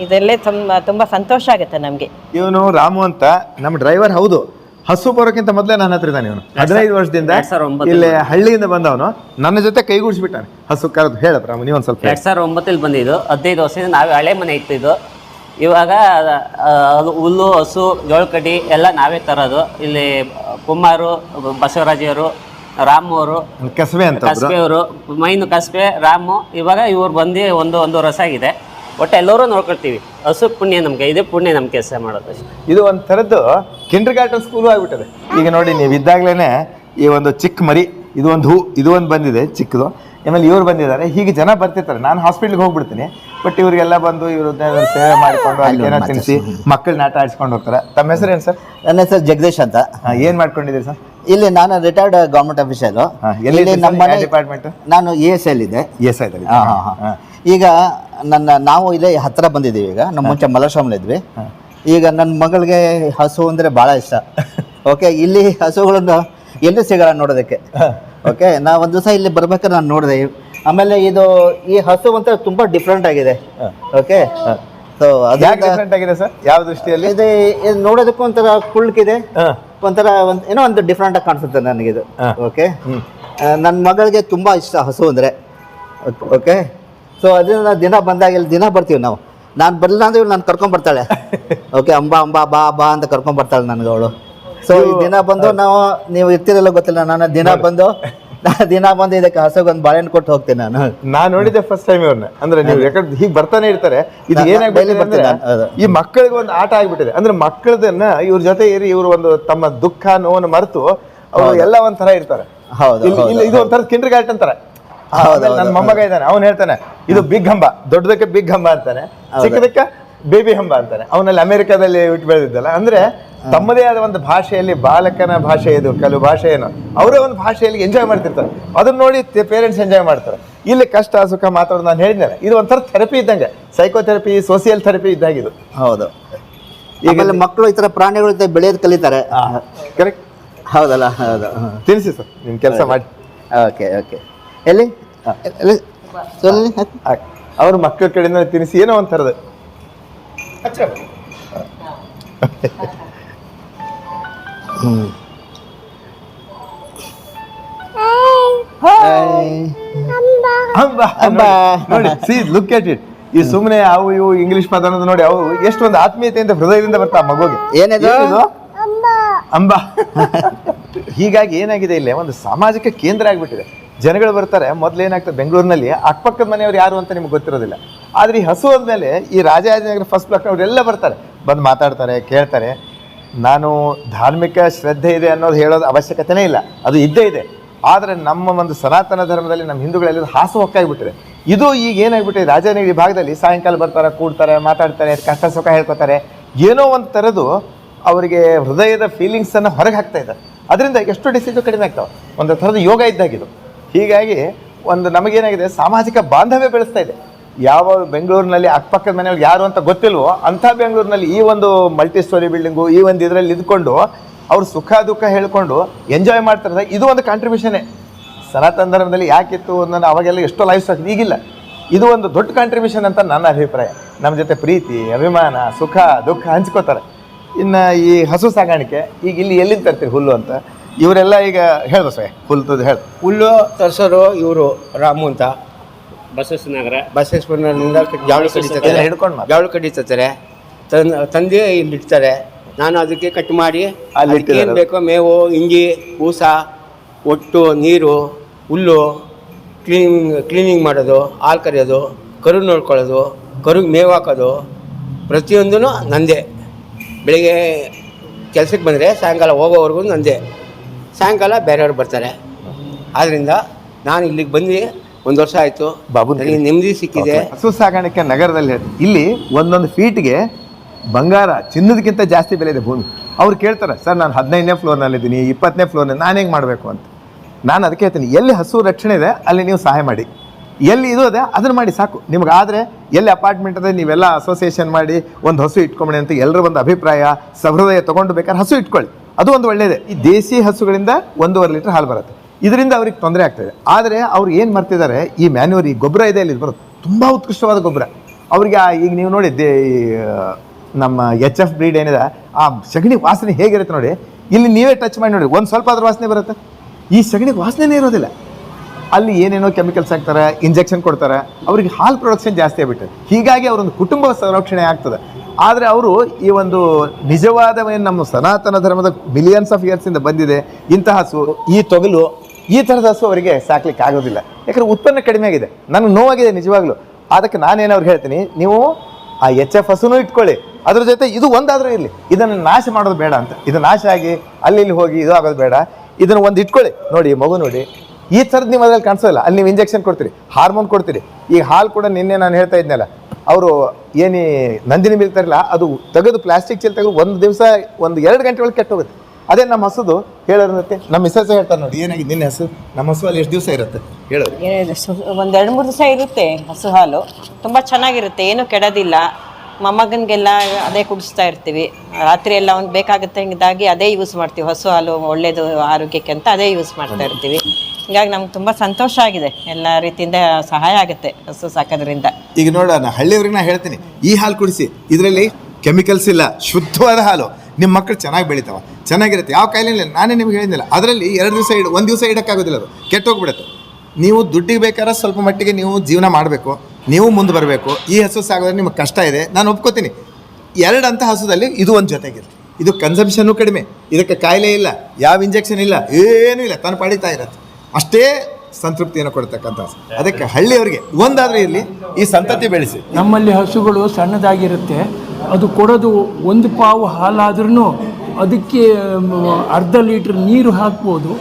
ಇದರಲ್ಲೇ ತುಂಬ ತುಂಬ ಸಂತೋಷ ಆಗುತ್ತೆ ನಮಗೆ. ಇವನು ರಾಮು ಅಂತ. ನಮ್ಮ ಡ್ರೈವರ್ ಹೌದು. ಹಸು ಬರೋಕ್ಕಿಂತ ಮೊದಲೇ ನನ್ನ ಹತ್ರ ಇದ್ದಾನೆ ಇವನು. ಹದಿನೈದು ವರ್ಷದಿಂದ ಎರಡ್ ಸಾವಿರದ ಒಂಬತ್ತು ಇಲ್ಲಿ ಹಳ್ಳಿಯಿಂದ ಬಂದವನು. ನನ್ನ ಜೊತೆ ಕೈಗೂಡಿಸ್ಬಿಟ್ಟಾನೆ. ಹಸು ಕರೆದು ಹೇಳಪ್ಪ ರಾಮ ನೀವೊಂದು ಸ್ವಲ್ಪ ಎರಡು ಸಾವಿರದ ಒಂಬತ್ತಲ್ಲಿ ಬಂದಿದ್ದು. ಹದಿನೈದು ವರ್ಷದಿಂದ ನಾವೇ ಹಳೆ ಮನೆ ಇತ್ತು ಇದು ಇವಾಗ ಅದು ಹುಲ್ಲು ಹಸು ಜೋಳಕಡ್ಡಿ ಎಲ್ಲ ನಾವೇ ತರೋದು. ಇಲ್ಲಿ ಕುಮಾರು ಬಸವರಾಜಿಯವರು ರಾಮು ಅವರು ಕಸಬೆ ಅಂತ ಕಸ್ಬೆ ಅವರು ಮೈನು ಕಸಬೆ ರಾಮು ಇವಾಗ ಇವ್ರು ಬಂದು ಒಂದು ಒಂದು ವರ್ಷ ಆಗಿದೆ. ಒಟ್ಟು ಎಲ್ಲರೂ ನೋಡ್ಕೊಳ್ತೀವಿ. ಹಸು ಪುಣ್ಯ ನಮಗೆ ಇದೇ ಪುಣ್ಯ ನಮ್ಮ ಕೆಲಸ ಮಾಡೋದು ಇದು ಒಂದು ಥರದ್ದು ಕಿಂಡರ್ ಗಾರ್ಟನ್ ಸ್ಕೂಲು ಆಗ್ಬಿಟ್ಟದೆ. ಈಗ ನೋಡಿ ನೀವು ಇದ್ದಾಗಲೇ ಈ ಒಂದು ಚಿಕ್ಕ ಮರಿ ಇದು ಒಂದು ಹೂ ಇದು ಒಂದು ಬಂದಿದೆ ಚಿಕ್ಕದು. ಆಮೇಲೆ ಇವ್ರು ಬಂದಿದ್ದಾರೆ. ಹೀಗೆ ಜನ ಬರ್ತಿರ್ತಾರೆ. ನಾನು ಹಾಸ್ಪಿಟ್ಲಿಗೆ ಹೋಗ್ಬಿಡ್ತೀನಿ. ಬಟ್ ಇವರಿಗೆಲ್ಲ ಬಂದು ಇವರು ಸೇವೆ ಮಾಡಿಕೊಂಡು ಅಲ್ಲಿಗೆ ಏನೋ ತಿನ್ನಿಸಿ ಮಕ್ಕಳನ್ನ ಆಟ ಆಡಿಸ್ಕೊಂಡು ಹೋಗ್ತಾರೆ. ತಮ್ಮ ಹೆಸರು ಏನು ಸರ್? ನನ್ನ ಹೆಸರು ಜಗದೀಶ್ ಅಂತ. ಏನು ಮಾಡ್ಕೊಂಡಿದ್ದೀರಿ ಸರ್? ಇಲ್ಲಿ ನಾನು ರಿಟೈರ್ಡ್ ಗೌರ್ಮೆಂಟ್ ಆಫೀಸರು ಎಲ್ಲಿ ಇಲ್ಲಿ ನಮ್ಮ ಡಿಪಾರ್ಟ್ಮೆಂಟ್ ನಾನು ಎ ಎಸ್ ಎಲ್ ಇದೆ. ಎಸ್ ಐ ಹಾಂ ಹಾಂ. ಹಾ. ಈಗ ನನ್ನ ನಾವು ಇಲ್ಲೇ ಹತ್ತಿರ ಬಂದಿದ್ದೀವಿ ಈಗ ನಮ್ಮ ಮುಂಚೆ ಮಲಶ್ರಮಲ್ಲಿ ಇದ್ವಿ ಈಗ ನನ್ನ ಮಗಳಿಗೆ ಹಸು ಅಂದರೆ ಭಾಳ ಇಷ್ಟ. ಓಕೆ ಇಲ್ಲಿ ಹಸುಗಳನ್ನು ಎಲ್ಲೂ ಸಿಗಲ್ಲ ನೋಡೋದಕ್ಕೆ. ಓಕೆ ನಾ ಒಂದು ದಿವಸ ಇಲ್ಲಿ ಬರ್ಬೇಕಾದ್ರೆ ನಾನು ನೋಡಿದೆ. ಆಮೇಲೆ ಇದು ಈ ಹಸು ಅಂತ ತುಂಬ ಡಿಫ್ರೆಂಟ್ ಆಗಿದೆ. ಓಕೆ ಸೊ ಅದೇ ಡಿಫ್ರೆಂಟ್ ಆಗಿದೆ ಸರ್? ಯಾವ ದೃಷ್ಟಿಯಲ್ಲಿ? ಇದು ಇದು ನೋಡೋದಕ್ಕೂ ಒಂಥರ ಕುಳ್ಕಿದೆ. ಒಂಥರ ಒಂದು ಏನೋ ಒಂದು ಡಿಫ್ರೆಂಟ್ ಆಗಿ ಕಾಣಿಸುತ್ತೆ ನನಗಿದು. ಓಕೆ ನನ್ನ ಮಗಳಿಗೆ ತುಂಬ ಇಷ್ಟ ಹಸು ಅಂದರೆ. ಓಕೆ ಸೊ ಅದರಿಂದ ದಿನ ಬಂದಾಗ ಇಲ್ಲಿ ದಿನ ಬರ್ತೀವಿ ನಾವು. ನಾನು ಬರಲಿಲ್ಲ ಅಂದ್ರೆ ನಾನು ಕರ್ಕೊಂಡ್ ಬರ್ತಾಳೆ. ಓಕೆ ಅಂಬಾ ಅಂಬಾ ಬಾ ಬಾ ಅಂತ ಕರ್ಕೊಂಡ್ ಬರ್ತಾಳೆ ನನಗೆ ಅವಳು. ಸೊ ಈ ದಿನ ಬಂದು ನಾವು ನೀವು ಇರ್ತಿರಲ್ಲ ಗೊತ್ತಿಲ್ಲ ನಾನು ದಿನ ಬಂದು ದಿನ ಬಂದು ಇದಕ್ಕೆ ಹಸುಗೊಂದು ಬಾಳೆಹಣ್ಣು ಕೊಟ್ಟು ಹೋಗ್ತೀನಿ ನಾನು. ನಾನು ನೋಡಿದ್ದೆ ಫಸ್ಟ್ ಟೈಮ್ ಇವ್ರನ್ನ. ಅಂದ್ರೆ ನೀವು ಯಾಕಂದ್ರೆ ಹೀಗೆ ಬರ್ತಾನೆ ಇರ್ತಾರೆ. ಇದು ಏನಾಗಿ ಬರ್ತಾರೆ ಈ ಮಕ್ಕಳಿಗೆ ಒಂದು ಆಟ ಆಗ್ಬಿಟ್ಟಿದೆ. ಅಂದ್ರೆ ಮಕ್ಕಳದನ್ನ ಇವ್ರ ಜೊತೆ ಇರಿ ಇವರು ಒಂದು ತಮ್ಮ ದುಃಖ ನೋವನ್ನು ಮರೆತು ಅವರು ಎಲ್ಲ ಒಂಥರ ಇರ್ತಾರೆ. ಹೌದು, ಇದು ಒಂಥರ ಕಿಂಡರ್ ಗಾರ್ಟನ್ ತರ. ಹೌದು, ನನ್ನ ಮೊಮ್ಮಗ ಇದ್ದಾನೆ ಅವನು ಹೇಳ್ತಾನೆ ಇದು ಬಿಗ್ ಹಂಬ ದೊಡ್ಡದಕ್ಕೆ ಬಿಗ್ ಹಂಬ ಅಂತಾನೆ ಚಿಕ್ಕದಕ್ಕೆ ಬೇಬಿ ಹಂಬ ಅಂತಾನೆ. ಅವನಲ್ಲಿ ಅಮೆರಿಕಾದಲ್ಲಿ ಇಟ್ಟು ಬೆಳೆದಿದ್ದಲ್ಲ ಅಂದ್ರೆ ತಮ್ಮದೇ ಆದ ಒಂದು ಭಾಷೆಯಲ್ಲಿ ಬಾಲಕನ ಭಾಷೆ ಇದು ಕೆಲವು ಭಾಷೆ ಏನು ಅವರೇ ಒಂದು ಭಾಷೆಯಲ್ಲಿ ಎಂಜಾಯ್ ಮಾಡ್ತಿರ್ತಾರೆ. ಅದನ್ನ ನೋಡಿ ಪೇರೆಂಟ್ಸ್ ಎಂಜಾಯ್ ಮಾಡ್ತಾರೆ. ಇಲ್ಲಿ ಕಷ್ಟ ಸುಖ ಮಾತಾಡೋದು ನಾನು ಹೇಳಿದ್ದೇನೆ ಇದು ಒಂಥರ ಥೆರಪಿ ಇದ್ದಂಗೆ ಸೈಕೋಥೆರಪಿ ಸೋಸಿಯಲ್ ಥೆರಪಿ ಇದ್ದಾಗಿದು ಹೌದು. ಈಗ ಮಕ್ಕಳು ಈ ತರ ಪ್ರಾಣಿಗಳ ಜೊತೆ ಬೆಳೆಯೋದು ಕಲಿತಾರೆ. ಕರೆಕ್ಟ್ ಹೌದಲ್ಲ ಹೌದು. ತಿಳಿಸಿ ಸರ್ ನಿಮ್ಮ ಕೆಲಸ ಮಾಡಿ. Okay okay. ಎಲ್ಲಿ? ಅವ್ರ ಮಕ್ಕಳ ಕಡೆಯಿಂದ ತಿನ್ನಿಸಿ ಏನೋ ಒಂಥರದ್ದು ಹಾಯ್. ಅಂಬಾ ಅಂಬಾ. ನೋಡಿ ಸಿ ಲುಕ್ ಎಟ್ ಇಟ್ ಈ ಸುಮ್ಮನೆ ಅವು ಇವು ಇಂಗ್ಲಿಷ್ ಪದ ಅನ್ನೋದು ನೋಡಿ ಅವು ಎಷ್ಟೊಂದು ಆತ್ಮೀಯತೆಯಿಂದ ಹೃದಯದಿಂದ ಬರ್ತಾ ಮಗುಗೆ. ಏನಿದು? ಅಂಬಾ ಹೀಗಾಗಿ ಏನಾಗಿದೆ ಇಲ್ಲಿ? ಒಂದು ಸಾಮಾಜಿಕ ಕೇಂದ್ರ ಆಗ್ಬಿಟ್ಟಿದೆ. ಜನಗಳು ಬರ್ತಾರೆ, ಮೊದ್ಲು ಏನಾಗ್ತದೆ, ಬೆಂಗಳೂರಿನಲ್ಲಿ ಅಕ್ಕಪಕ್ಕದ ಮನೆಯವ್ರು ಯಾರು ಅಂತ ನಿಮ್ಗೆ ಗೊತ್ತಿರೋದಿಲ್ಲ. ಆದ್ರೆ ಈ ಹಸು ಅಂದಮೇಲೆ ಈ ರಾಜಾಜಿನಗರ ಫಸ್ಟ್ ಬ್ಲಾಕ್ ಅವರೆಲ್ಲ ಬರ್ತಾರೆ, ಬಂದು ಮಾತಾಡ್ತಾರೆ, ಕೇಳ್ತಾರೆ. ನಾನು ಧಾರ್ಮಿಕ ಶ್ರದ್ಧೆ ಇದೆ ಅನ್ನೋದು ಹೇಳೋದು ಅವಶ್ಯಕತೆನೇ ಇಲ್ಲ, ಅದು ಇದ್ದೇ ಇದೆ. ಆದರೆ ನಮ್ಮ ಒಂದು ಸನಾತನ ಧರ್ಮದಲ್ಲಿ ನಮ್ಮ ಹಿಂದೂಗಳಲ್ಲಿ ಹಾಸು ಹೊಕ್ಕಾಗಿಬಿಟ್ಟಿದೆ. ಇದು ಈಗ ಏನಾಗ್ಬಿಟ್ಟಿದೆ ರಾಜನಗಿರಿ ಭಾಗದಲ್ಲಿ ಸಾಯಂಕಾಲ ಬರ್ತಾರೆ, ಕೂಡ್ತಾರೆ, ಮಾತಾಡ್ತಾರೆ, ಕಷ್ಟ ಸುಖ ಹೇಳ್ಕೊತಾರೆ, ಏನೋ ಒಂದು ಥರದ್ದು ಅವರಿಗೆ ಹೃದಯದ ಫೀಲಿಂಗ್ಸನ್ನು ಹೊರಗೆ ಹಾಕ್ತಾ ಇದ್ದಾರೆ. ಅದರಿಂದ ಎಷ್ಟು ಡಿಸೀಸು ಕಡಿಮೆ ಆಗ್ತಾವೆ. ಒಂದು ಥರದ ಯೋಗ ಇದ್ದಾಗಿದು ಹೀಗಾಗಿ ಒಂದು ನಮಗೇನಾಗಿದೆ, ಸಾಮಾಜಿಕ ಬಾಂಧವ್ಯ ಬೆಳೆಸ್ತಾ ಇದೆ. ಯಾವ ಬೆಂಗಳೂರಿನಲ್ಲಿ ಅಕ್ಕಪಕ್ಕದ ಮನೆಯವ್ರಿಗೆ ಯಾರು ಅಂತ ಗೊತ್ತಿಲ್ವೋ ಅಂಥ ಬೆಂಗಳೂರಿನಲ್ಲಿ ಈ ಒಂದು ಮಲ್ಟಿ ಸ್ಟೋರಿ ಬಿಲ್ಡಿಂಗು ಈ ಒಂದು ಇದರಲ್ಲಿ ಇದ್ಕೊಂಡು ಅವ್ರು ಸುಖ ದುಃಖ ಹೇಳ್ಕೊಂಡು ಎಂಜಾಯ್ ಮಾಡ್ತಾರೆ ಇದು ಒಂದು ಕಾಂಟ್ರಿಬ್ಯೂಷನೇ ಸನಾತನ ಧರ್ಮದಲ್ಲಿ ಯಾಕಿತ್ತು ನಾನು ಅವಾಗೆಲ್ಲ ಎಷ್ಟೋ ಲೈಫ್ ಸ್ಟಾಕ್ ಈಗಿಲ್ಲ. ಇದು ಒಂದು ದೊಡ್ಡ ಕಾಂಟ್ರಿಬ್ಯೂಷನ್ ಅಂತ ನನ್ನ ಅಭಿಪ್ರಾಯ. ನಮ್ಮ ಜೊತೆ ಪ್ರೀತಿ, ಅಭಿಮಾನ, ಸುಖ, ದುಃಖ ಹಂಚ್ಕೋತಾರೆ. ಇನ್ನು ಈ ಹಸು ಸಾಗಾಣಿಕೆ, ಈಗ ಇಲ್ಲಿ ಎಲ್ಲಿಂದ ತರ್ತೀರಿ ಹುಲ್ಲು ಅಂತ? ಇವರೆಲ್ಲ ಈಗ ಹೇಳ್ದ ಸರ್ ಹುಲ್ತದ ಹೇಳ ಹುಲ್ಲು ತರ್ಸೋರು ಇವರು ರಾಮು ಅಂತ. ಬಸವನಗರ ಬಸವೇಶ್ವರನಿಂದ ಜಾಳು ಕಡಿತಾರೆ ಹಿಡ್ಕೊಂಡು ಜಾವಳು ಕಡಿತಾರೆ ತಂದು ತಂದೆ ಇಲ್ಲಿ ಇಡ್ತಾರೆ. ನಾನು ಅದಕ್ಕೆ ಕಟ್ ಮಾಡಿ ಅಲ್ಲಿ ಏನು ಬೇಕೋ? ಮೇವು ಇಂಗಿ ಊಸ ಒಟ್ಟು ನೀರು ಹುಲ್ಲು ಕ್ಲೀನಿಂಗ್ ಕ್ಲೀನಿಂಗ್ ಮಾಡೋದು ಹಾಲು ಕರೆಯೋದು ಕರು ನೋಡ್ಕೊಳ್ಳೋದು ಕರುಗೆ ಮೇವು ಹಾಕೋದು ಪ್ರತಿಯೊಂದೂ ನಂದೇ. ಬೆಳಿಗ್ಗೆ ಕೆಲಸಕ್ಕೆ ಬಂದರೆ ಸಾಯಂಕಾಲ ಹೋಗೋವರೆಗೂ ನಂದೇ. ಸಾಯಂಕಾಲ ಬೇರೆಯವ್ರು ಬರ್ತಾರೆ. ಆದ್ದರಿಂದ ನಾನು ಇಲ್ಲಿಗೆ ಬಂದು ಒಂದು ವರ್ಷ ಆಯಿತು. ಬಾಬು ನನಗೆ ನೆಮ್ಮದಿ ಸಿಕ್ಕಿದೆ. ಹಸು ಸಾಗಾಣಿಕೆ ನಗರದಲ್ಲಿ ಇಲ್ಲಿ ಒಂದೊಂದು ಫೀಟ್ಗೆ ಬಂಗಾರ ಚಿನ್ನದಕ್ಕಿಂತ ಜಾಸ್ತಿ ಬೆಲೆ ಇದೆ ಭೂಮಿ. ಅವ್ರು ಕೇಳ್ತಾರೆ ಸರ್ ನಾನು ಹದಿನೈದನೇ ಫ್ಲೋರ್ನಲ್ಲಿದ್ದೀನಿ ಇಪ್ಪತ್ತನೇ ಫ್ಲೋರ್ನಲ್ಲಿ ನಾನು ಹೆಂಗೆ ಮಾಡಬೇಕು ಅಂತ? ನಾನು ಅದಕ್ಕೆ ಹೇಳ್ತೀನಿ ಎಲ್ಲಿ ಹಸು ರಕ್ಷಣೆ ಇದೆ ಅಲ್ಲಿ ನೀವು ಸಹಾಯ ಮಾಡಿ. ಎಲ್ಲಿ ಇದು ಅದೇ ಅದನ್ನು ಮಾಡಿ ಸಾಕು. ನಿಮ್ಗೆ ಆದರೆ ಎಲ್ಲಿ ಅಪಾರ್ಟ್ಮೆಂಟ್ ಅದೇ ನೀವೆಲ್ಲ ಅಸೋಸಿಯೇಷನ್ ಮಾಡಿ ಒಂದು ಹಸು ಇಟ್ಕೊಂಬಿಡಿ ಅಂತ ಎಲ್ಲರ ಒಂದು ಅಭಿಪ್ರಾಯ ಸಹೃದಯ ತೊಗೊಂಡು ಬೇಕಾದ್ರೆ ಹಸು ಇಟ್ಕೊಳ್ಳಿ. ಅದು ಒಂದು ಒಳ್ಳೆಯದೇ ಈ ದೇಸಿ ಹಸುಗಳಿಂದ ಒಂದೂವರೆ ಲೀಟರ್ ಹಾಲು ಬರುತ್ತೆ. ಇದರಿಂದ ಅವ್ರಿಗೆ ತೊಂದರೆ ಆಗ್ತದೆ ಆದರೆ ಅವ್ರು ಏನು ಮಾಡ್ತಿದ್ದಾರೆ, ಈ ಮ್ಯಾನ್ಯೂರ್ ಈ ಗೊಬ್ಬರ ಇದೆ ಇಲ್ಲಿ ಬರುತ್ತೆ. ತುಂಬ ಉತ್ಕೃಷ್ಟವಾದ ಗೊಬ್ಬರ. ಅವ್ರಿಗೆ ಈಗ ನೀವು ನೋಡಿ, ದೇ ನಮ್ಮ ಎಚ್ ಎಫ್ ಬ್ರೀಡ್ ಏನಿದೆ, ಆ ಸಗಣಿ ವಾಸನೆ ಹೇಗಿರುತ್ತೆ ನೋಡಿ, ಇಲ್ಲಿ ನೀವೇ ಟಚ್ ಮಾಡಿ ನೋಡಿ, ಒಂದು ಸ್ವಲ್ಪ ಅದ್ರ ವಾಸನೆ ಬರುತ್ತೆ. ಈ ಸಗಣಿ ವಾಸನೆನೇ ಇರೋದಿಲ್ಲ. ಅಲ್ಲಿ ಏನೇನೋ ಕೆಮಿಕಲ್ಸ್ ಹಾಕ್ತಾರೆ ಇಂಜೆಕ್ಷನ್ ಕೊಡ್ತಾರೆ, ಅವರಿಗೆ ಹಾಲು ಪ್ರೊಡಕ್ಷನ್ ಜಾಸ್ತಿ ಆಗ್ಬಿಟ್ಟದೆ. ಹೀಗಾಗಿ ಅವರೊಂದು ಕುಟುಂಬ ಸಂರಕ್ಷಣೆ ಆಗ್ತದೆ. ಆದರೆ ಅವರು ಈ ಒಂದು ನಿಜವಾದ ಏನು ನಮ್ಮ ಸನಾತನ ಧರ್ಮದ ಮಿಲಿಯನ್ಸ್ ಆಫ್ ಇಯರ್ಸಿಂದ ಬಂದಿದೆ, ಇಂತಹ ಹಸು ಈ ತೊಗಲು, ಈ ಥರದ ಹಸು ಅವರಿಗೆ ಸಾಕ್ಲಿಕ್ಕೆ ಆಗೋದಿಲ್ಲ. ಯಾಕಂದ್ರೆ ಉತ್ಪನ್ನ ಕಡಿಮೆ ಆಗಿದೆ. ನನಗೆ ನೋವಾಗಿದೆ ನಿಜವಾಗ್ಲೂ. ಅದಕ್ಕೆ ನಾನೇನು ಅವ್ರಿಗೆ ಹೇಳ್ತೀನಿ, ನೀವು ಆ ಎಚ್ ಎಫ್ ಹಸುನೂ ಇಟ್ಕೊಳ್ಳಿ. ಅದ್ರ ಜೊತೆ ಇದು ಒಂದಾದರೂ ಇರಲಿ. ಇದನ್ನು ನಾಶ ಮಾಡೋದು ಬೇಡ ಅಂತ. ಇದು ನಾಶ ಆಗಿ, ಅಲ್ಲಿ ಇಲ್ಲಿ ಹೋಗಿ ಇದು ಆಗೋದು ಬೇಡ. ಇದನ್ನು ಒಂದು ಇಟ್ಕೊಳ್ಳಿ. ನೋಡಿ ಮಗು ನೋಡಿ. ಈ ಥರದ್ದು ನೀವು ಅದ್ರಲ್ಲಿ ಕಾಣಿಸೋಲ್ಲ ಅಲ್ಲಿ ನೀವು ಇಂಜೆಕ್ಷನ್ ಕೊಡ್ತೀರಿ ಹಾರ್ಮೋನ್ ಕೊಡ್ತೀರಿ. ಈ ಹಾಲು ಕೂಡ ನಿನ್ನೆ ನಾನು ಹೇಳ್ತಾ ಇದ್ನಲ್ಲ ಅವರು ಏನಿ ನಂದಿನಿ ಬೀರ್ತಾರಲ್ಲ ಅದು ತೆಗೆದು ಪ್ಲಾಸ್ಟಿಕ್ ಚೀಲ ತೆಗೆದು ಒಂದು ದಿವಸ ಒಂದು ಎರಡು ಗಂಟೆ ಒಳಗೆ ಕೆಟ್ಟೋಗುತ್ತೆ ಅದೇ ನಮ್ಮ ಹಸುದು ಹೇಳೋರುತ್ತೆ ನಮ್ಮ ಮಿಸಸ್ ಹೇಳ್ತಾರೆ ನೋಡಿ, ಏನಾಗಿದೆ ನಿನ್ನ ಹಸು? ನಮ್ಮ ಹಸು ಅಲ್ಲಿ ಎಷ್ಟು ದಿವಸ ಇರುತ್ತೆ? ಹೇಳೋದು ಒಂದು ಎರಡು ಮೂರು ದಿವಸ ಇರುತ್ತೆ ಹಸು ಹಾಲು. ತುಂಬ ಚೆನ್ನಾಗಿರುತ್ತೆ, ಏನೂ ಕೆಡೋದಿಲ್ಲ. ಮೊಮ್ಮಗನಿಗೆಲ್ಲ ಅದೇ ಕುಡಿಸ್ತಾ ಇರ್ತೀವಿ. ರಾತ್ರಿ ಎಲ್ಲ ಬೇಕಾಗುತ್ತೆ ಬೇಕಾಗತ್ತಂಗಿದಾಗಿ ಅದೇ ಯೂಸ್ ಮಾಡ್ತೀವಿ. ಹಸು ಹಾಲು ಒಳ್ಳೆಯದು ಆರೋಗ್ಯಕ್ಕೆ ಅಂತ ಅದೇ ಯೂಸ್ ಮಾಡ್ತಾ ಇರ್ತೀವಿ. ಹೀಗಾಗಿ ನಮ್ಗೆ ತುಂಬ ಸಂತೋಷ ಆಗಿದೆ. ಎಲ್ಲ ರೀತಿಯಿಂದ ಸಹಾಯ ಆಗುತ್ತೆ ಹಸು ಸಾಕೋದ್ರಿಂದ. ಈಗ ನೋಡೋಣ ಹಳ್ಳಿಯವ್ರಿಗೆ ನಾ ಹೇಳ್ತೀನಿ ಈ ಹಾಲು ಕುಡಿಸಿ ಇದರಲ್ಲಿ ಕೆಮಿಕಲ್ಸ್ ಇಲ್ಲ ಶುದ್ಧವಾದ ಹಾಲು ನಿಮ್ಮ ಮಕ್ಕಳು ಚೆನ್ನಾಗಿ ಬೆಳಿತಾವ ಚೆನ್ನಾಗಿರುತ್ತೆ. ಯಾವ ಕಾಯಿಲೆ ಇಲ್ಲ. ನಾನೇ ನಿಮ್ಗೆ ಹೇಳಿದ್ದಿಲ್ಲ ಅದರಲ್ಲಿ ಎರಡು ದಿವಸ ಇಡ ಒಂದು ದಿವಸ ಇಡೋಕ್ಕಾಗೋದಿಲ್ಲ ಅದು ಕೆಟ್ಟೋಗ್ಬಿಡುತ್ತೆ. ನೀವು ದುಡ್ಡಿಗೆ ಬೇಕಾದ್ರೆ ಸ್ವಲ್ಪ ಮಟ್ಟಿಗೆ ನೀವು ಜೀವನ ಮಾಡಬೇಕು, ನೀವು ಮುಂದೆ ಬರಬೇಕು. ಈ ಹಸು ಸಾಗೋದ್ರೆ ನಿಮಗೆ ಕಷ್ಟ ಇದೆ. ನಾನು ಒಪ್ಕೋತೀನಿ. ಎರಡು ಅಂತ ಹಸುದಲ್ಲಿ ಇದು ಒಂದು ಜೊತೆಗಿರುತ್ತೆ ಇದು ಕನ್ಸಂಪ್ಷನ್ನು ಕಡಿಮೆ. ಇದಕ್ಕೆ ಕಾಯಿಲೆ ಇಲ್ಲ, ಯಾವ ಇಂಜೆಕ್ಷನ್ ಇಲ್ಲ, ಏನೂ ಇಲ್ಲ. ತಾನು ಪಡಿತಾ ಇರತ್ತೆ. ಅಷ್ಟೇ ಸಂತೃಪ್ತಿಯನ್ನು ಕೊಡ್ತಕ್ಕಂಥ ಅದಕ್ಕೆ ಹಳ್ಳಿಯವರಿಗೆ ಒಂದಾದರೆ ಇರಲಿ, ಈ ಸಂತತಿ ಬೆಳೆಸಿ. ನಮ್ಮಲ್ಲಿ ಹಸುಗಳು ಸಣ್ಣದಾಗಿರುತ್ತೆ. ಅದು ಕೊಡೋದು ಒಂದು ಪಾವು ಹಾಲಾದ್ರೂ ಅದಕ್ಕೆ, ಅರ್ಧ ಲೀಟ್ರ್ ನೀರು ಹಾಕ್ಬೋದು.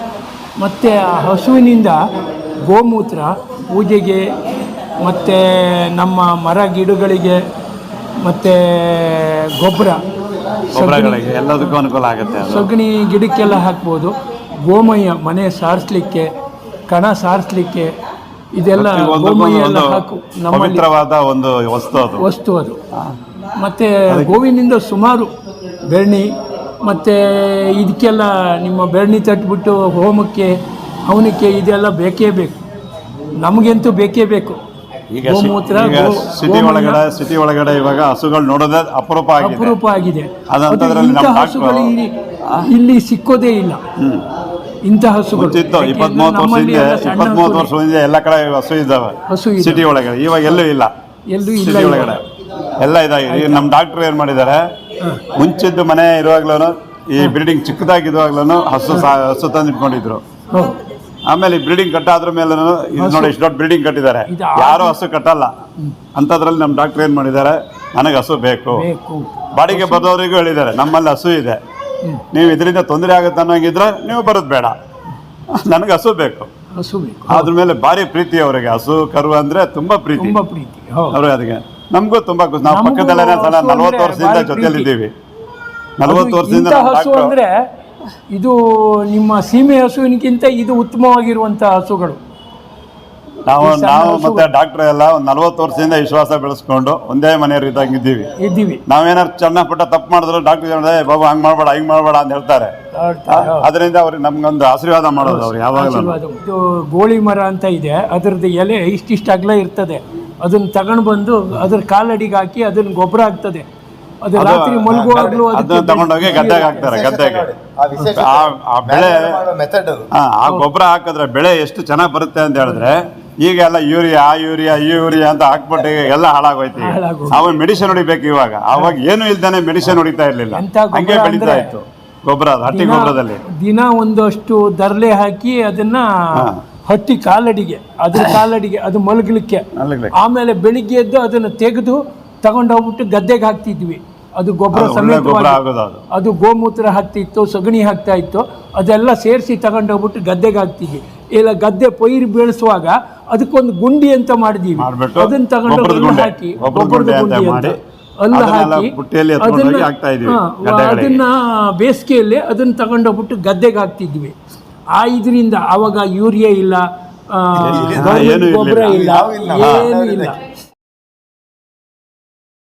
ಮತ್ತು ಆ ಹಸುವಿನಿಂದ ಗೋಮೂತ್ರ ಪೂಜೆಗೆ ಮತ್ತು ನಮ್ಮ ಮರ ಗಿಡಗಳಿಗೆ ಮತ್ತು ಗೊಬ್ಬರ ಗೊಬ್ಬರಗಳಿಗೆ ಎಲ್ಲದಕ್ಕೂ ಅನುಕೂಲ ಆಗುತ್ತೆ ಅದು. ಸಗಣಿ ಗಿಡಕ್ಕೆಲ್ಲ ಹಾಕ್ಬೋದು. ಗೋಮಯ ಮನೆ ಸಾರಿಸ್ಲಿಕ್ಕೆ ಕಣ ಸಾರಿಸ್ಲಿಕ್ಕೆ ಇದೆಲ್ಲ ಪ್ರತಿಯೊಂದಕ್ಕೂ ಗೋಮಯ ಎಲ್ಲ ಒಂದು ಹಾಕು ನಮ್ಮಲ್ಲಿ ಪವಿತ್ರವಾದ ಒಂದು ವಸ್ತು ಅದು. ವಸ್ತು ಅದು. ಮತ್ತು ಗೋವಿನಿಂದ ಸುಮಾರು ಬೆರಣಿ ಮತ್ತು ಇದಕ್ಕೆಲ್ಲ ನಿಮ್ಮ ಬೆರಣಿ ತಟ್ಬಿಟ್ಟು ಹೋಮಕ್ಕೆ ಹವನಕ್ಕೆ ಇದೆಲ್ಲ ಬೇಕೇ ಬೇಕು. ನಮಗಂತೂ ಬೇಕೇ ಬೇಕು. ಈಗ ಗೋಮೂತ್ರ ಈಗ ಸಿಟಿ ಒಳಗಡೆ ಸಿಟಿ ಒಳಗಡೆ ಇವಾಗ ಹಸುಗಳು ನೋಡೋದೇ ಅಪರೂಪ ಆಗಿದೆ. ಅಪರೂಪ ಆಗಿದೆ. ಅದಂಥದ್ರಲ್ಲಿ ಅದು ನಮ್ಮ ಇಂಥ ಡಾಕ್ಟ್ರು- ಹಸುಗಳು ಇಲ್ಲಿ ಇಲ್ಲಿ ಸಿಕ್ಕೋದೇ ಇಲ್ಲ. ಇಂಥ ಹಸುಗಳು. ಗೊತ್ತಿತ್ತು ಯಾಕೆಂದ್ರೆ ಇಪ್ಪತ್ಮೂವತ್ತು ನಮ್ಮಲ್ಲಿ ಹಿಂದೆ ಎಲ್ಲ ಸಣ್ಣ ಇಪ್ಪತ್ಮೂವತ್ತು ಹಸುಗಳು. ವರ್ಷದಿಂದ ಎಲ್ಲ ಕಡೆ ಹಸು ಇದ್ದಾವೆ. ಹಸು. ಸಿಟಿ ಒಳಗಡೆ. ಇವಾಗ ಎಲ್ಲೂ ಇಲ್ಲ. ಎಲ್ಲೂ ಇಲ್ಲ ಸಿಟಿ. ಒಳಗಡೆ. ಎಲ್ಲ ಇದಾಗಿದೆ ಈಗ ನಮ್ಮ ಡಾಕ್ಟರ್ ಏನು ಮಾಡಿದ್ದಾರೆ? ಮುಂಚಿದ್ದು ಮನೆ ಇರುವಾಗ್ಲೂ ಈ ಬಿಲ್ಡಿಂಗ್ ಚಿಕ್ಕದಾಗಿರುವಾಗ್ಲೂ ಹಸು ಸಾ ಹಸು ತಂದಿಟ್ಕೊಂಡಿದ್ರು. ಹೌದು. ಆಮೇಲೆ ಈ ಬಿಲ್ಡಿಂಗ್ ಕಟ್ಟಾದ್ರ ಮೇಲೆ ನೋಡಿ ಇಷ್ಟು ದೊಡ್ಡ ಬಿಲ್ಡಿಂಗ್ ಕಟ್ಟಿದ್ದಾರೆ. ಯಾರು ಹಸು ಕಟ್ಟಲ್ಲ. ಅಂತದ್ರಲ್ಲಿ ನಮ್ಮ ಡಾಕ್ಟರ್ ಏನು ಮಾಡಿದ್ದಾರೆ? ನನಗೆ ಹಸು ಬೇಕು. ಬಾಡಿಗೆ ಬರೋರಿಗೂ ಹೇಳಿದ್ದಾರೆ ನಮ್ಮಲ್ಲಿ ಹಸು ಇದೆ. ನೀವು ಇದರಿಂದ ತೊಂದರೆ ಆಗುತ್ತೆ ಅನ್ನೋಂಗಿದ್ರೆ ನೀವು ಬರೋದು ಬೇಡ. ನನಗೆ ಹಸು ಬೇಕು. ಅದ್ರ ಮೇಲೆ ಭಾರಿ ಪ್ರೀತಿ ಅವರಿಗೆ. ಹಸು ಕರು ಅಂದ್ರೆ ತುಂಬಾ ಪ್ರೀತಿ. ಹೌದು. ಅದಕ್ಕೆ ನಮಗೂ ತುಂಬಾ ಖುಷಿ. ನಾವು ಪಕ್ಕದಲ್ಲೇ ಸಲ ಹಸು ನಲವತ್ತು ವರ್ಷದಿಂದ ಜೊತೆಯಲ್ಲಿದ್ದೀವಿ. ನಲವತ್ತು ವರ್ಷದಿಂದ ಇದು ನಿಮ್ಮ ಸೀಮೆ ಹಸುವಿನಕ್ಕಿಂತ ಇದು ಉತ್ತಮವಾಗಿರುವಂಥ ಹಸುಗಳು. ನಾವು ನಾವು ಮತ್ತೆ ಡಾಕ್ಟರ್ ಎಲ್ಲ ಒಂದು ನಲ್ವತ್ತು ವರ್ಷದಿಂದ ವಿಶ್ವಾಸ ಬೆಳೆಸ್ಕೊಂಡು ಒಂದೇ ಮನೆಯವ್ರು ಇದ್ದಂಗೆ ಇದ್ದೀವಿ. ಇದ್ದೀವಿ ನಾವೇನಾದ್ರು ಚೆನ್ನಾಗಿ ಪಟ್ಟ ತಪ್ಪು ಮಾಡಿದ್ರು ಡಾಕ್ಟರ್ ಬಾಬು ಹಂಗ್ ಮಾಡ್ಬೇಡ ಹಿಂಗ್ ಮಾಡಬೇಡ ಅಂತ ಹೇಳ್ತಾರೆ. ಅದರಿಂದ ಅವ್ರಿಗೆ ನಮ್ಗೊಂದು ಆಶೀರ್ವಾದ ಮಾಡೋದು ಅವ್ರು ಯಾವಾಗಲೂ. ಇದು ಗೋಳಿ ಮರ ಅಂತ ಇದೆ. ಅದ್ರದ್ದು ಎಲೆ ಇಷ್ಟಿಷ್ಟು ಅಗಲ ಇರ್ತದೆ. ಅದನ್ನ ತಗೊಂಡು ಬಂದು ಅದ್ರ ಕಾಲಡಿಗೆ ಹಾಕಿ ಅದನ್ನ ಗೊಬ್ಬರ ಆಗ್ತದೆ. ಅದು ರಾತ್ರಿ ಮಲಗುವಾಗ್ಲೂ ಅದನ್ನ ಅದಕ್ಕೆ ತಗೊಂಡೋಗಿ ಗದ್ದೆಗೆ ಹಾಕ್ತಾರೆ ಗದ್ದೆಗೆ ಆ ಬೆಳೆ ಮೆಥಡ್ ಆ ಆ ಗೊಬ್ಬರ ಹಾಕಿದ್ರೆ ಬೆಳೆ ಎಷ್ಟು ಚೆನ್ನಾಗಿ ಬರುತ್ತೆ ಅಂತ ಹೇಳಿದ್ರೆ ಈಗ ಎಲ್ಲ ಯೂರಿಯಾ ಆ ಯೂರಿಯಾ ಈ ಯೂರಿಯಾ ಅಂತ ಹಾಕ್ಬಿಟ್ಟು ಈಗ ಎಲ್ಲ ಹಾಳಾಗೋಯ್ತು. ಅವಾಗ ಮೆಡಿಸಿನ್ ಹೊಡಿಬೇಕು ಇವಾಗ. ಅವಾಗ ಏನು ಇಲ್ದಾನೆ ಮೆಡಿಸಿನ್ ಹೊಡಿತಾ ಇರ್ಲಿಲ್ಲ. ಹಂಗೆ ಬೆಳೀತಾ ಇತ್ತು. ಗೊಬ್ಬರ ಅದು, ಹಟ್ಟಿ ಗೊಬ್ಬರದಲ್ಲಿ. ದಿನ ಒಂದಷ್ಟು ದರ್ಲೆ ಹಾಕಿ ಅದನ್ನ ಹಟ್ಟಿ ಕಾಲಡಿಗೆ ಅದ್ರ ಕಾಲಡಿಗೆ ಅದು ಮಲಗಲಿಕ್ಕೆ. ಆಮೇಲೆ ಆಮೇಲೆ ಬೆಳಿಗ್ಗೆ ಎದ್ದು ಅದನ್ನ ತೆಗೆದು ತಗೊಂಡೋಗ್ಬಿಟ್ಟು ಗದ್ದೆಗೆ ಹಾಕ್ತಿದ್ವಿ. ಅದು ಗೊಬ್ಬರ ಸಮೇತವಾಗಿ ಆಗೋದು ಅದು. ಗೋಮೂತ್ರ ಹಾಕ್ತಿತ್ತು ಸಗಣಿ ಹಾಕ್ತಾ ಇತ್ತು ಅದೆಲ್ಲ ಸೇರಿಸಿ ತಗೊಂಡೋಗ್ಬಿಟ್ಟು ಗದ್ದೆಗೆ ಹಾಕ್ತಿದ್ವಿ ಇಲ್ಲ ಗದ್ದೆ ಪೈರು ಬೆಳೆಸುವಾಗ ಅದಕ್ಕೊಂದು ಗುಂಡಿ ಅಂತ ಮಾಡಿದೀವಿ. ಅದನ್ನ ತಗೊಂಡು ಹಾಕಿ ಗೊಬ್ಬರದ ಗುಂಡಿ ಅಂತ ಅಲ್ಲಿ ಹಾಕಿ ಅದನ್ನ. ಅದನ್ನ ಬೇಸಿಗೆಯಲ್ಲಿ ಅದನ್ನ ತಗೊಂಡೋಗ್ಬಿಟ್ಟು ಗದ್ದೆಗೆ ಹಾಕ್ತಿದ್ವಿ. ಆ ಇದರಿಂದ ಆವಾಗ ಯೂರಿಯಾ ಇಲ್ಲ ಗೊಬ್ಬರ ಇಲ್ಲ. ಏನೂ ಇಲ್ಲ.